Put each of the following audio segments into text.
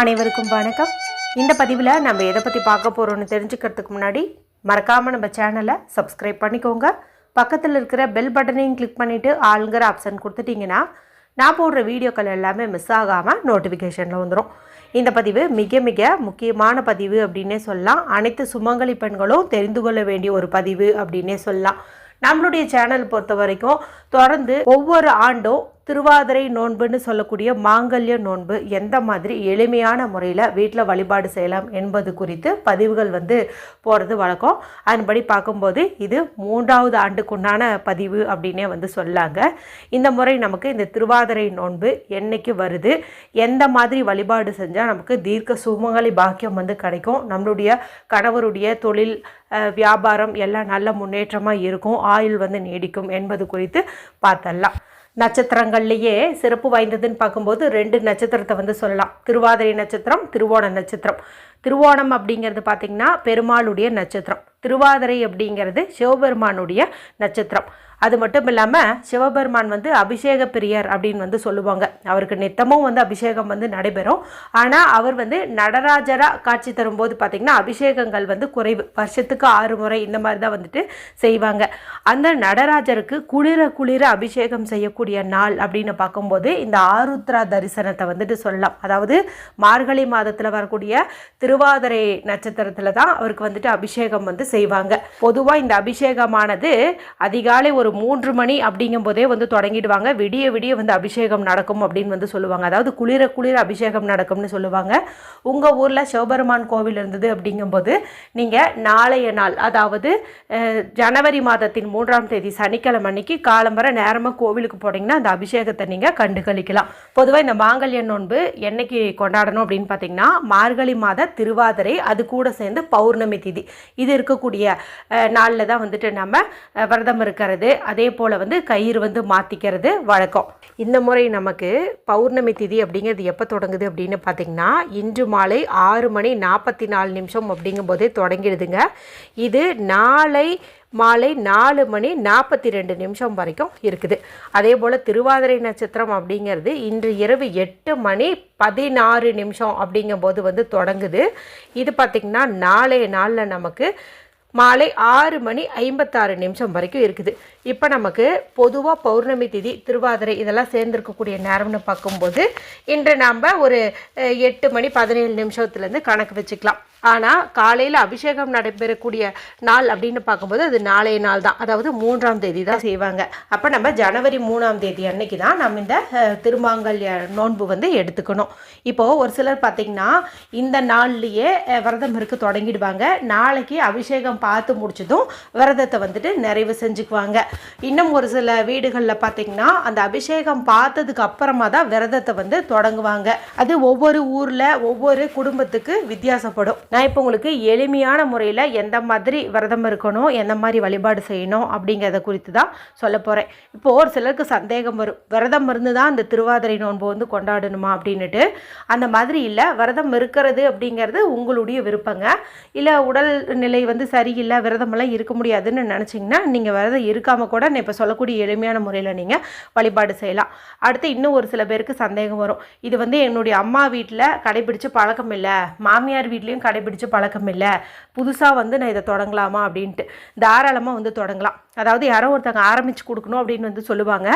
அனைவருக்கும் வணக்கம். இந்த பதிவில் நம்ம எதை பற்றி பார்க்க போகிறோம்னு தெரிஞ்சுக்கிறதுக்கு முன்னாடி மறக்காமல் நம்ம சேனலை சப்ஸ்கிரைப் பண்ணிக்கோங்க. பக்கத்தில் இருக்கிற பெல் பட்டனையும் கிளிக் பண்ணிவிட்டு ஆளுங்கிற ஆப்ஷன் கொடுத்துட்டிங்கன்னா நான் போடுற வீடியோக்கள் எல்லாமே மிஸ் ஆகாமல் நோட்டிஃபிகேஷனில் வந்துடும் இந்த பதிவு மிக மிக முக்கியமான பதிவு அப்படின்னே சொல்லலாம். அனைத்து சுமங்கலி பெண்களும் தெரிந்து கொள்ள வேண்டிய ஒரு பதிவு அப்படின்னே சொல்லலாம். நம்மளுடைய சேனல் பொறுத்த வரைக்கும் தொடர்ந்து ஒவ்வொரு ஆண்டும் திருவாதிரை நோன்புன்னு சொல்லக்கூடிய மாங்கல்ய நோன்பு எந்த மாதிரி எளிமையான முறையில் வீட்டில் வழிபாடு செய்யலாம் என்பது குறித்து பதிவுகள் வந்து போகிறது வழக்கம். அதன்படி பார்க்கும்போது இது மூன்றாவது ஆண்டுக்குண்டான பதிவு அப்படின்னே வந்து சொல்லாங்க. இந்த முறை நமக்கு இந்த திருவாதிரை நோன்பு என்னைக்கு வருது எந்த மாதிரி வழிபாடு செஞ்சால் நமக்கு தீர்க்க சுமங்கலி பாக்கியம் வந்து கிடைக்கும் நம்மளுடைய கணவருடைய தொழில் வியாபாரம் எல்லாம் நல்ல முன்னேற்றமாக இருக்கும் ஆயுள் வந்து நீடிக்கும் என்பது குறித்து பார்த்தரலாம் நட்சத்திரங்கள்லேயே சிறப்பு வாய்ந்ததுன்னு பார்க்கும்போது ரெண்டு நட்சத்திரத்தை வந்து சொல்லலாம். திருவாதிரை நட்சத்திரம் திருவோண நட்சத்திரம். திருவோணம் அப்படிங்கிறது பார்த்திங்கன்னா பெருமாளுடைய நட்சத்திரம். திருவாதிரை அப்படிங்கிறது சிவபெருமானுடைய நட்சத்திரம். அது மட்டும் இல்லாமல் சிவபெருமான் வந்து அபிஷேக பிரியர் அப்படின்னு வந்து சொல்லுவாங்க. அவருக்கு நித்தமும் வந்து அபிஷேகம் வந்து நடைபெறும். ஆனால் அவர் வந்து நடராஜராக காட்சி தரும்போது பார்த்திங்கன்னா அபிஷேகங்கள் வந்து குறைவு. வருஷத்துக்கு ஆறு முறை இந்த மாதிரி தான் வந்துட்டு செய்வாங்க. அந்த நடராஜருக்கு குளிர குளிர அபிஷேகம் செய்யக்கூடிய நாள் அப்படின்னு பார்க்கும்போது இந்த ஆருத்ரா தரிசனத்தை வந்துட்டு சொல்லலாம். அதாவது மார்கழி மாதத்தில் வரக்கூடிய திருவாதிரை நட்சத்திரத்தில் தான் அவருக்கு வந்துட்டு அபிஷேகம் வந்து செய்வாங்க. பொதுவாக இந்த அபிஷேகமானது அதிகாலை ஒரு மூன்று மணி அப்படிங்கும் போதே வந்து தொடங்கிடுவாங்க. விடிய விடிய வந்து அபிஷேகம் நடக்கும் அப்படின்னு வந்து சொல்லுவாங்க. அதாவது குளிர குளிர அபிஷேகம் நடக்கும்னு சொல்லுவாங்க. உங்கள் ஊரில் சிவபெருமான் கோவில் இருந்தது அப்படிங்கும்போது நீங்கள் நாளைய நாள் அதாவது ஜனவரி மாதத்தின் மூன்றாம் தேதி சனிக்கிழமை அன்னைக்கு காலம்பர நேரமாக கோவிலுக்கு போனீங்கன்னா அந்த அபிஷேகத்தை நீங்கள் கண்டுகளிக்கலாம். பொதுவாக இந்த மாங்கல்ய நோன்பு என்னைக்கு கொண்டாடணும் அப்படின்னு பார்த்தீங்கன்னா மார்கழி மாத திருவாதிரை அது கூட சேர்ந்து பௌர்ணமி திதி. இது இருக்கக்கூடிய நாளில் தான் வந்துட்டு நம்ம விரதம் இருக்கிறது. அதே போல் வந்து கயிறு வந்து மாற்றிக்கிறது வழக்கம். இந்த முறை நமக்கு பௌர்ணமி திதி அப்படிங்கிறது எப்போ தொடங்குது அப்படின்னு பார்த்தீங்கன்னா இன்று மாலை ஆறு மணி நாற்பத்தி நாலு நிமிஷம் அப்படிங்கும்போதே தொடங்கிடுதுங்க. இது நாளை மாலை நாலு மணி நாற்பத்தி ரெண்டு நிமிஷம் வரைக்கும் இருக்குது. அதே போல் திருவாதிரை நட்சத்திரம் அப்படிங்கிறது இன்று இரவு எட்டு மணி பதினாறு நிமிஷம் அப்படிங்கும்போது வந்து தொடங்குது. இது பார்த்திங்கன்னா நாளைய நாளில் நமக்கு மாலை ஆறு மணி ஐம்பத்தாறு நிமிஷம் வரைக்கும் இருக்குது. இப்போ நமக்கு பொதுவாக பௌர்ணமி திதி திருவாதிரை இதெல்லாம் சேர்ந்துருக்கக்கூடிய நேரம்னு பார்க்கும்போது இன்று நாம் ஒரு எட்டு மணி பதினேழு நிமிஷத்துலேருந்து கணக்கு வச்சுக்கலாம். ஆனால் காலையில் அபிஷேகம் நடைபெறக்கூடிய நாள் அப்படின்னு பார்க்கும்போது அது நாளைய நாள் தான். அதாவது மூன்றாம் தேதி தான் செய்வாங்க. அப்போ நம்ம ஜனவரி மூணாம் தேதி அன்னைக்கு தான் நம்ம இந்த திருமாங்கல்ய நோன்பு வந்து எடுத்துக்கணும். இப்போது ஒரு சிலர் பார்த்திங்கன்னா இந்த நாள்லேயே விரதம் இருக்க தொடங்கிடுவாங்க. நாளைக்கு அபிஷேகம் பார்த்து முடிச்சதும் விரதத்தை வந்துட்டு நிறைவு செஞ்சுக்குவாங்க. இன்னும் ஒரு சில வீடுகளில் பார்த்திங்கன்னா அந்த அபிஷேகம் பார்த்ததுக்கு அப்புறமா தான் விரதத்தை வந்து தொடங்குவாங்க. அது ஒவ்வொரு ஊரில் ஒவ்வொரு குடும்பத்துக்கு வித்தியாசப்படும். நான் இப்போ உங்களுக்கு எளிமையான முறையில் எந்த மாதிரி விரதம் இருக்கணும் எந்த மாதிரி வழிபாடு செய்யணும் அப்படிங்கிறத குறித்து தான் சொல்ல போகிறேன் இப்போது ஒரு சிலருக்கு சந்தேகம் வரும். விரதம் இருந்து தான் அந்த திருவாதிரை நோன்பு வந்து கொண்டாடணுமா அப்படின்னுட்டு. அந்த மாதிரி இல்லை விரதம் இருக்கிறது அப்படிங்கிறது உங்களுடைய விருப்பங்க. இல்லை உடல் நிலை வந்து சரியில்லை விரதமெல்லாம் இருக்க முடியாதுன்னு நினச்சிங்கன்னா நீங்கள் விரதம் இருக்காமல் கூட நான் இப்போ சொல்லக்கூடிய எளிமையான முறையில் நீங்கள் வழிபாடு செய்யலாம். அடுத்து இன்னும் ஒரு சில பேருக்கு சந்தேகம் வரும். இது வந்து என்னுடைய அம்மா வீட்டில் கடைபிடிச்சு பழக்கம் இல்லை. மாமியார் வீட்லேயும் கடை கடைபிடிச்சு பழக்கம் இல்லை புதுசாக வந்து நான் இதை தொடங்கலாமா அப்படின்ட்டு. தாராளமாக வந்து தொடங்கலாம். அதாவது யாரோ ஒருத்தங்க ஆரம்பித்து கொடுக்கணும் அப்படின்னு வந்து சொல்லுவாங்க.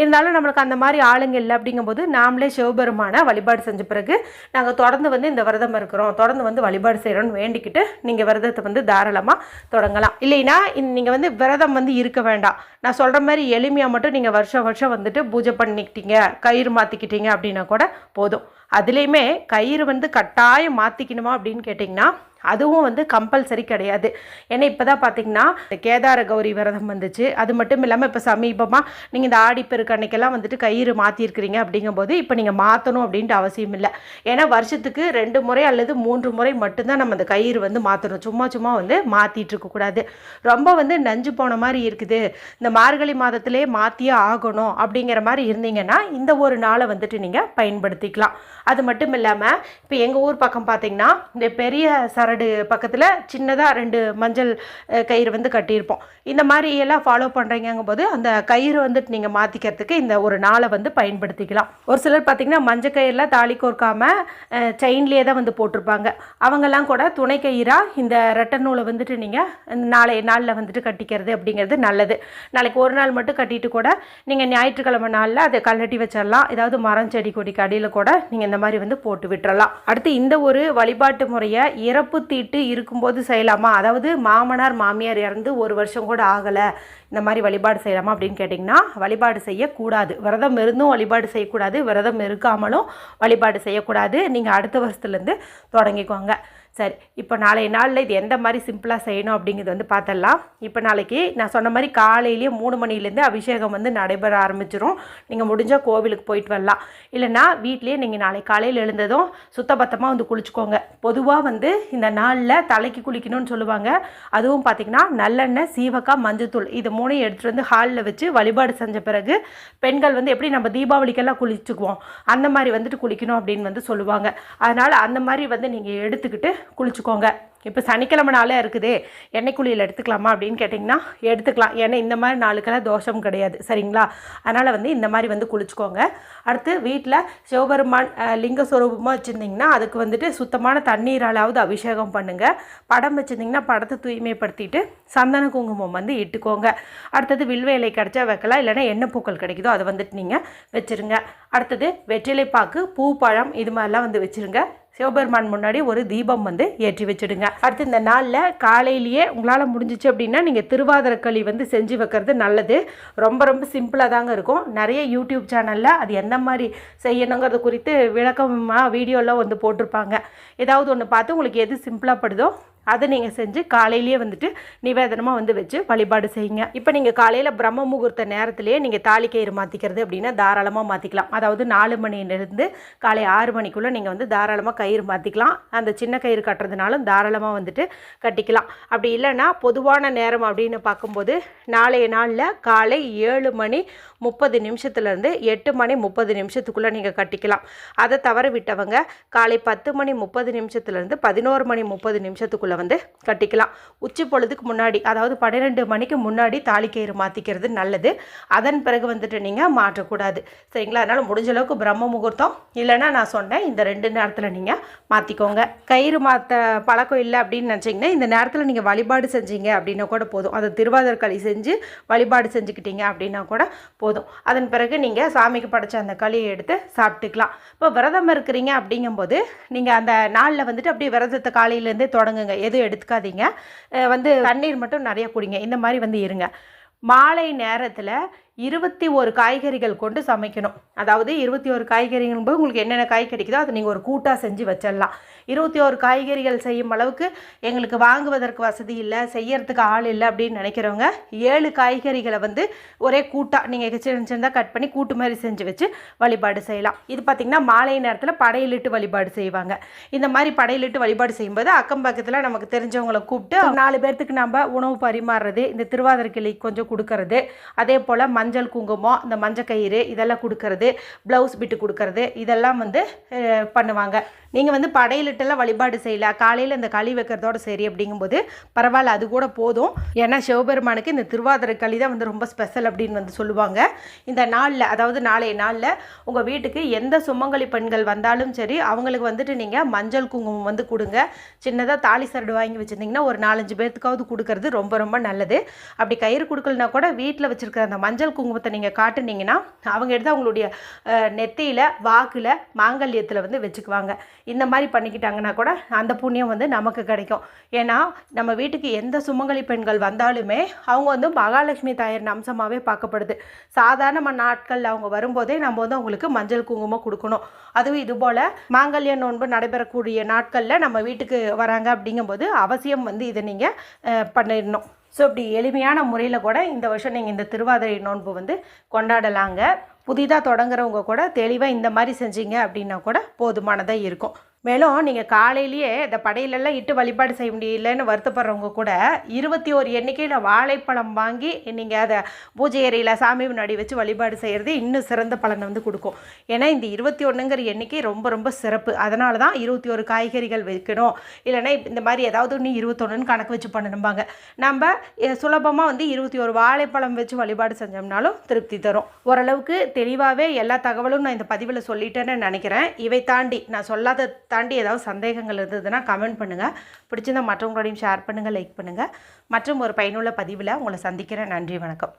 இருந்தாலும் நம்மளுக்கு அந்த மாதிரி ஆளுங்க இல்லை அப்படிங்கும்போது நாமளே சிவபெருமான வழிபாடு செஞ்ச பிறகு நாங்கள் தொடர்ந்து வந்து இந்த விரதம் இருக்கிறோம். தொடர்ந்து வந்து வழிபாடு செய்கிறோன்னு வேண்டிக்கிட்டு நீங்கள் விரதத்தை வந்து தாராளமாக தொடங்கலாம். இல்லைன்னா நீங்கள் வந்து விரதம் வந்து இருக்க வேண்டாம். நான் சொல்கிற மாதிரி எளிமையாக மட்டும் நீங்கள் வருஷம் வருஷம் வந்துட்டு பூஜை பண்ணிக்கிட்டீங்க கயிறு மாற்றிக்கிட்டீங்க அப்படின்னா கூட போதும். அதுலேயுமே கயிறு வந்து கட்டாயம் மாற்றிக்கணுமா அப்படின்னு கேட்டிங்கன்னா அதுவும் வந்து கம்பல்சரி கிடையாது. ஏன்னா இப்போ தான் பார்த்தீங்கன்னா இந்த கேதார கௌரி விரதம் வந்துச்சு. அது மட்டும் இல்லாமல் இப்போ சமீபமாக நீங்கள் இந்த ஆடிப்பெருக்கு அன்னைக்கெல்லாம் வந்துட்டு கயிறு மாற்றிருக்கிறீங்க அப்படிங்கும்போது இப்போ நீங்கள் மாற்றணும் அப்படின்ட்டு அவசியம் இல்லை. ஏன்னா வருஷத்துக்கு ரெண்டு முறை அல்லது மூன்று முறை மட்டும்தான் நம்ம அந்த கயிறு வந்து மாற்றணும் சும்மா சும்மா வந்து மாற்றிட்டு இருக்கக்கூடாது ரொம்ப வந்து நஞ்சு போன மாதிரி இருக்குது. இந்த மார்கழி மாதத்திலே மாற்றியே ஆகணும் அப்படிங்கிற மாதிரி இருந்தீங்கன்னா இந்த ஒரு நாளை வந்துட்டு நீங்கள் பயன்படுத்திக்கலாம். அது மட்டும் இல்லாமல் இப்போ எங்கள் ஊர் பக்கம் பார்த்தீங்கன்னா இந்த பெரிய சரண சரடு பக்கத்தில் சின்னதாக ரெண்டு மஞ்சள் கயிறு வந்து கட்டியிருப்போம். இந்த மாதிரி எல்லாம் ஃபாலோ பண்ணுறீங்கும் போது அந்த கயிறு வந்துட்டு நீங்கள் மாற்றிக்கிறதுக்கு இந்த ஒரு நாளை வந்து பயன்படுத்திக்கலாம். ஒரு சிலர் பார்த்திங்கன்னா மஞ்சள் கயிறில் தாலி கோர்க்காமல் செயின்லேயே தான் வந்து போட்டிருப்பாங்க. அவங்கெல்லாம் கூட துணை கயிறாக இந்த ரெட்டை நூலை வந்துட்டு நீங்கள் நாளை நாளில் வந்துட்டு கட்டிக்கிறது அப்படிங்கிறது நல்லது. நாளைக்கு ஒரு நாள் மட்டும் கட்டிட்டு கூட நீங்கள் ஞாயிற்றுக்கிழமை நாளில் அதை கழட்டி வச்சிடலாம். ஏதாவது மரம் செடி கொடிக்கு அடியில் கூட நீங்கள் இந்த மாதிரி வந்து போட்டு விட்டுறலாம். அடுத்து இந்த ஒரு வழிபாட்டு முறையை இறப்பு தீட்டு இருக்கும்போது செய்யலாமா? அதாவது மாமனார் மாமியார் இறந்து ஒரு வருஷம் கூட ஆகலை இந்த மாதிரி வழிபாடு செய்யலாமா அப்படின்னு கேட்டிங்கன்னா வழிபாடு செய்யக்கூடாது. விரதம் இருந்தும் வழிபாடு செய்யக்கூடாது விரதம் இருக்காமலும் வழிபாடு செய்யக்கூடாது. நீங்கள் அடுத்த வருஷத்துலேருந்து தொடங்கிக்கோங்க. சரி இப்போ நாளைய நாளில் இது எந்த மாதிரி சிம்பிளாக செய்யணும் அப்படிங்கிறது வந்து பார்த்துடலாம் இப்போ நாளைக்கு நான் சொன்ன மாதிரி காலையிலேயே மூணு மணிலேருந்து அபிஷேகம் வந்து நடைபெற ஆரம்பிச்சிரும். நீங்கள் முடிஞ்சால் கோவிலுக்கு போயிட்டு வரலாம். இல்லைன்னா வீட்லேயே நீங்கள் நாளைக்கு காலையில் எழுந்ததும் சுத்தபத்தமாக வந்து குளிச்சுக்கோங்க. பொதுவாக வந்து இந்த நாளில் தலைக்கு குளிக்கணும்னு சொல்லுவாங்க. அதுவும் பார்த்திங்கன்னா நல்லெண்ணெய் சீவக்காய் மஞ்சத்தூள் இது மூணையும் எடுத்துகிட்டு வந்து ஹாலில் வச்சு வழிபாடு செஞ்ச பிறகு பெண்கள் வந்து எப்படி நம்ம தீபாவளிக்கெல்லாம் குளிச்சுக்குவோம். அந்த மாதிரி வந்துட்டு குளிக்கணும் அப்படின்னு வந்து சொல்லுவாங்க. அதனால் அந்த மாதிரி வந்து நீங்கள் எடுத்துக்கிட்டு குளிச்சுக்கோங்க. இப்போ சனிக்கிழமை நாளே இருக்குது. எண்ணெய் குளியில் எடுத்துக்கலாமா அப்படின்னு கேட்டிங்கன்னா எடுத்துக்கலாம். ஏன்னா இந்த மாதிரி நாளுக்கெல்லாம் தோஷம் கிடையாது. சரிங்களா? அதனால் வந்து இந்த மாதிரி வந்து குளிச்சுக்கோங்க. அடுத்து வீட்டில் சிவபெருமான் லிங்கஸ்வரூபமாக லிங்க வச்சுருந்திங்கன்னா அதுக்கு வந்துட்டு சுத்தமான தண்ணீராலாவது அபிஷேகம் பண்ணுங்கள் படம் வச்சுருந்திங்கன்னா படத்தை தூய்மைப்படுத்திட்டு சந்தன குங்குமம் வந்து இட்டுக்கோங்க. அடுத்தது வில்வ இலை கிடச்சா வைக்கலாம். இல்லைன்னா எண்ணெய் பூக்கள் கிடைக்குதோ அதை வந்துட்டு நீங்கள் வச்சுருங்க. அடுத்தது வெற்றிலை பாக்கு பூ பழம் இது மாதிரிலாம் வந்து வச்சுருங்க. சிவபெருமான் முன்னாடி ஒரு தீபம் வந்து ஏற்றி வச்சுடுங்க. அடுத்து இந்த நாளில் காலையிலேயே உங்களால் முடிஞ்சிச்சு அப்படின்னா நீங்கள் திருவாதிர களி வந்து செஞ்சு வைக்கிறது நல்லது. ரொம்ப ரொம்ப சிம்பிளாக தாங்க இருக்கும். நிறைய யூடியூப் சேனலில் அது எந்த மாதிரி செய்யணுங்கிறது குறித்து விளக்கமாக வீடியோலாம் வந்து போட்டிருப்பாங்க. ஏதாவது ஒன்று பார்த்து உங்களுக்கு எது சிம்பிளாக படுதோ அதை நீங்கள் செஞ்சு காலையிலேயே வந்துட்டு நிவேதனமாக வந்து வச்சு வழிபாடு செய்யுங்க. இப்போ நீங்கள் காலையில் பிரம்ம முகூர்த்த நேரத்திலேயே நீங்கள் தாலி கயிறு மாற்றிக்கிறது அப்படின்னா தாராளமாக மாற்றிக்கலாம் அதாவது நாலு மணிலேருந்து காலை ஆறு மணிக்குள்ளே நீங்கள் வந்து தாராளமாக கயிறு மாற்றிக்கலாம் அந்த சின்ன கயிறு கட்டுறதுனாலும் தாராளமாக வந்துட்டு கட்டிக்கலாம். அப்படி இல்லைன்னா பொதுவான நேரம் அப்படின்னு பார்க்கும்போது நாளைய நாளில் காலை ஏழு மணி முப்பது நிமிஷத்துலேருந்து எட்டு மணி முப்பது நிமிஷத்துக்குள்ளே நீங்கள் கட்டிக்கலாம். அதை தவற விட்டவங்க காலை பத்து மணி முப்பது நிமிஷத்துலேருந்து பதினோரு மணி முப்பது நிமிஷத்துக்குள்ளே வந்து கட்டிக்கலாம். உச்சி பொழுதுக்கு முன்னாடி அதாவது பன்னிரெண்டு மணிக்கு முன்னாடி தாலிக்கயிறு மாற்றிக்கிறது நல்லது. அதன் பிறகு வந்துட்டு நீங்கள் மாற்றக்கூடாது. சரிங்களா? அதனால் முடிஞ்ச அளவுக்கு பிரம்ம முகூர்த்தம். இல்லைன்னா நான் சொன்னேன் இந்த ரெண்டு நேரத்தில் நீங்கள் மாற்றிக்கோங்க கயிறு மாற்ற பழக்கம் இல்லை அப்படின்னு நினச்சிங்கன்னா இந்த நேரத்தில் நீங்கள் வழிபாடு செஞ்சீங்க அப்படின்னா கூட போதும். அதை திருவாதிரை களி செஞ்சு வழிபாடு செஞ்சுக்கிட்டீங்க அப்படின்னா கூட போதும். அதன் பிறகு நீங்கள் சாமிக்கு படைச்ச அந்த களியை எடுத்து சாப்பிட்டுக்கலாம். இப்போ விரதம் இருக்கிறீங்க அப்படிங்கும்போது நீங்கள் அந்த நாளில் வந்துட்டு அப்படியே விரதத்தை காலையிலேருந்தே தொடங்குங்க. எதுவும் எடுத்துக்காதீங்க. வந்து தண்ணீர் மட்டும் நிறைய குடிங்க. இந்த மாதிரி வந்து இருங்க. மாலை நேரத்தில் இருபத்தி ஒரு காய்கறிகள் கொண்டு சமைக்கணும். அதாவது இருபத்தி ஒரு காய்கறிகள் போது உங்களுக்கு என்னென்ன காய் கிடைக்குதோ அதை நீங்கள் ஒரு கூட்டாக செஞ்சு வச்சிடலாம். இருபத்தி ஒரு காய்கறிகள் செய்யும் அளவுக்கு எங்களுக்கு வாங்குவதற்கு வசதி இல்லை செய்யறதுக்கு ஆள் இல்லை அப்படின்னு நினைக்கிறவங்க ஏழு காய்கறிகளை வந்து ஒரே கூட்டாக நீங்கள் சின்ன சின்னதாக கட் பண்ணி கூட்டு மாதிரி செஞ்சு வச்சு வழிபாடு செய்யலாம். இது பார்த்திங்கன்னா மாலை நேரத்தில் படையலிட்டு வழிபாடு செய்வாங்க. இந்த மாதிரி படையலிட்டு வழிபாடு செய்யும்போது அக்கம் பக்கத்தில் நமக்கு தெரிஞ்சவங்களை கூப்பிட்டு நாலு பேர்த்துக்கு நம்ம உணவு பரிமாறுறது இந்த திருவாதிரை கிளி கொஞ்சம் கொடுக்கறது அதே போல் மஞ்சள் குங்குமம் இந்த மஞ்சள் கயிறு இதெல்லாம் கொடுக்கறது ப்ளவுஸ் பிட்டு கொடுக்கறது இதெல்லாம் வந்து பண்ணுவாங்க. நீங்கள் வந்து படையிலிட்டெல்லாம் வழிபாடு செய்யல காலையில் இந்த களி வைக்கிறதோட சரி அப்படிங்கும்போது பரவாயில்ல அது கூட போதும். ஏன்னா சிவபெருமானுக்கு இந்த திருவாதிரை களி தான் வந்து ரொம்ப ஸ்பெஷல் அப்படின்னு வந்து சொல்லுவாங்க. இந்த நாளில் அதாவது நாளைய நாளில் உங்கள் வீட்டுக்கு எந்த சுமங்கலி பெண்கள் வந்தாலும் சரி அவங்களுக்கு வந்துட்டு நீங்கள் மஞ்சள் குங்குமம் வந்து கொடுங்க. சின்னதாக தாலி சரடு வாங்கி வச்சுருந்தீங்கன்னா ஒரு நாலஞ்சு பேர்த்துக்காவது கொடுக்கறது ரொம்ப ரொம்ப நல்லது. அப்படி கயிறு கொடுக்கலனா கூட வீட்டில் வச்சுருக்கிற அந்த மஞ்சள் குங்குமத்தை நீங்கள் காட்டுனீங்கன்னா அவங்க எடுத்து அவங்களுடைய நெத்தியில் வாக்கில் மாங்கல்யத்தில் வந்து வச்சுக்குவாங்க. இந்த மாதிரி பண்ணிக்கிட்டாங்கன்னா கூட அந்த புண்ணியம் வந்து நமக்கு கிடைக்கும். ஏன்னா நம்ம வீட்டுக்கு எந்த சுமங்கலி பெண்கள் வந்தாலுமே அவங்க வந்து மகாலட்சுமி தாயாரின் அம்சமாகவே பார்க்கப்படுது. சாதாரண நாட்களில் அவங்க வரும்போதே நம்ம வந்து அவங்களுக்கு மஞ்சள் குங்குமம் கொடுக்கணும். அதுவும் இதுபோல் மாங்கல்ய நோன்பு நடைபெறக்கூடிய நாட்களில் நம்ம வீட்டுக்கு வராங்க அப்படிங்கும்போது அவசியம் வந்து இதை நீங்கள் பண்ணிடணும். ஸோ இப்படி எளிமையான முறையில் கூட இந்த வருஷம் நீங்கள் இந்த திருவாதிரை நோன்பு வந்து கொண்டாடலாங்க. புதிதாக தொடங்குறவங்க கூட தெளிவாக இந்த மாதிரி செஞ்சீங்க அப்படின்னா கூட போதுமானதாக இருக்கும். மேலும் நீங்கள் காலையிலேயே இந்த படையிலெல்லாம் இட்டு வழிபாடு செய்ய முடியலன்னு வருத்தப்படுறவங்க கூட இருபத்தி ஒரு எண்ணிக்கையில் வாழைப்பழம் வாங்கி நீங்கள் அதை பூஜை ஏரியில் சாமி முன்னாடி வச்சு வழிபாடு செய்கிறது இன்னும் சிறந்த பலனை வந்து கொடுக்கும். ஏன்னா இந்த இருபத்தி ஒன்றுங்கிற எண்ணிக்கை ரொம்ப ரொம்ப சிறப்பு. அதனால தான் இருபத்தி ஒரு காய்கறிகள் வைக்கணும் இல்லைன்னா இந்த மாதிரி ஏதாவது ஒன்று இருபத்தொன்னுன்னு கணக்கு வச்சு பண்ணணும்பாங்க. நம்ம சுலபமாக வந்து இருபத்தி ஒரு வாழைப்பழம் வச்சு வழிபாடு செஞ்சோம்னாலும் திருப்தி தரும். ஓரளவுக்கு தெளிவாகவே எல்லா தகவலும் நான் இந்த பதிவில் சொல்லிட்டேன்னு நினைக்கிறேன். இவை தாண்டி நான் சொல்லாத தாண்டி ஏதாவது சந்தேகங்கள் இருந்ததுன்னா கமெண்ட் பண்ணுங்கள் பிடிச்சிருந்தா மற்றவங்களோடையும் ஷேர் பண்ணுங்கள் லைக் பண்ணுங்கள் மற்றும் ஒரு பயனுள்ள பதிவில் உங்களை சந்திக்கிறேன். நன்றி வணக்கம்.